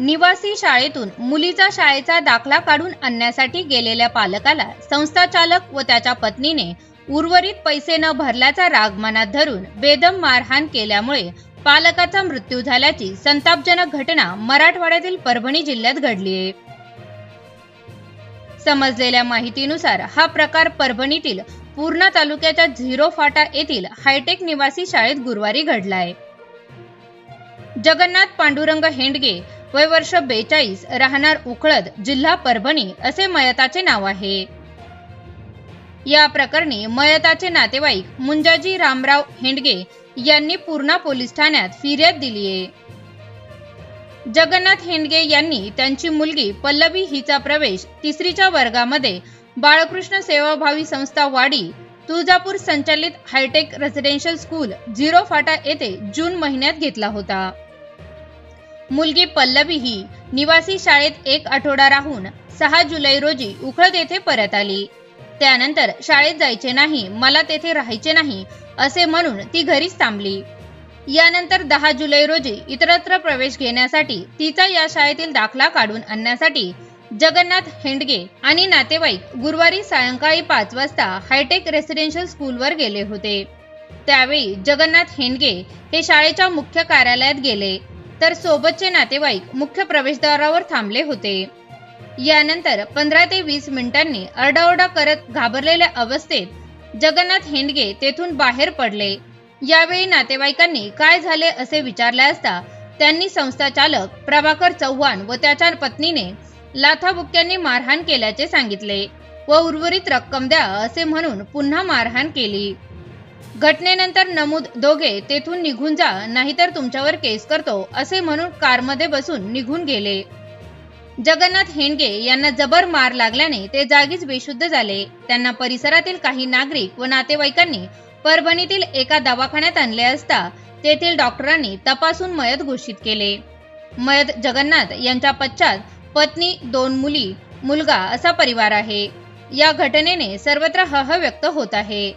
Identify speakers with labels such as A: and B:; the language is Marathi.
A: निवासी शाळेतून मुलीचा शाळेचा दाखला काढून आणण्यासाठी गेलेल्या पालकाला संस्थाचालक व त्याच्या पत्नीने उर्वरित पैसे न भरल्याचा राग मनात धरून बेदम मारहाण केल्यामुळे पालकाचा मृत्यू झाल्याची संतापजनक घटना मराठवाड्यातील परभणी जिल्ह्यात घडली आहे. समजलेल्या माहितीनुसार हा प्रकार परभणीतील पूर्णा तालुक्याच्या झिरो फाटा येथील हायटेक निवासी शाळेत गुरुवारी घडला आहे. जगन्नाथ पांडुरंग हेंडगे वय वर्ष बेचाळीस राहणार उखळद जिल्हा परभणी असे मयताचे नाव आहे. या प्रकरणी मयताचे नातेवाईक मुंजाजी रामराव हेंडगे यांनी पूर्णा पोलीस ठाण्यात फिर्याद दिली आहे. जगन्नाथ हेंडगे यांनी त्यांची मुलगी पल्लवी हिचा प्रवेश तिसरीच्या वर्गामध्ये बाळकृष्ण सेवाभावी संस्था वाडी तुळजापूर संचालित हायटेक रेसिडेन्शियल स्कूल झिरो फाटा येथे जून महिन्यात घेतला होता. मुलगी पल्लवी ही निवासी शाळेत एक आठवडा राहून सहा जुलै रोजी उखळत येथे परत आली. त्यानंतर शाळेत जायचे नाही मला तेथे राहायचे नाही असे म्हणून ती घरीच थांबली. यानंतर दहा जुलै रोजी इतरत्र प्रवेश घेण्यासाठी तिचा या शाळेतील दाखला काढून आणण्यासाठी जगन्नाथ हेंडगे आणि नातेवाईक गुरुवारी सायंकाळी पाच वाजता हायटेक रेसिडेन्शियल स्कूलवर गेले होते. त्यावेळी जगन्नाथ हेंडगे हे शाळेच्या मुख्य कार्यालयात गेले. तर सोबतचे नातेवाईक मुख्य प्रवेशद्वारावर थांबले होते. यानंतर पंधरा ते वीस मिनिटांनी अरडाओरडा करत घाबरलेल्या अवस्थेत जगन्नाथ हेंडगे तेथून बाहेर पडले. यावेळी नातेवाईकांनी काय झाले असे विचारले असता त्यांनी संस्था चालक प्रभाकर चव्हाण व त्याच्या पत्नीने लाथाबुक्क्यांनी मारहाण केल्याचे सांगितले व उर्वरित रक्कम द्या असे म्हणून पुन्हा मारहाण केली. घटनेनंतर नमूद दोघे तेथून निघून जा नाहीतर तुमच्यावर केस करतो असे म्हणून कारमध्ये बसून निघून गेले. जगन्नाथ हेंडगे यांना जबर मार लागल्याने ते जागीच बेशुद्ध झाले. त्यांना परिसरातील काही नागरिक व नातेवाईकांनी परभणीतील एका दवाखान्यात आणले असता तेथील डॉक्टरांनी तपासून मयत घोषित केले. मयत जगन्नाथ यांच्या पश्चात पत्नी दोन मुली मुलगा असा परिवार आहे. या घटनेने सर्वत्र हह व्यक्त होत आहे.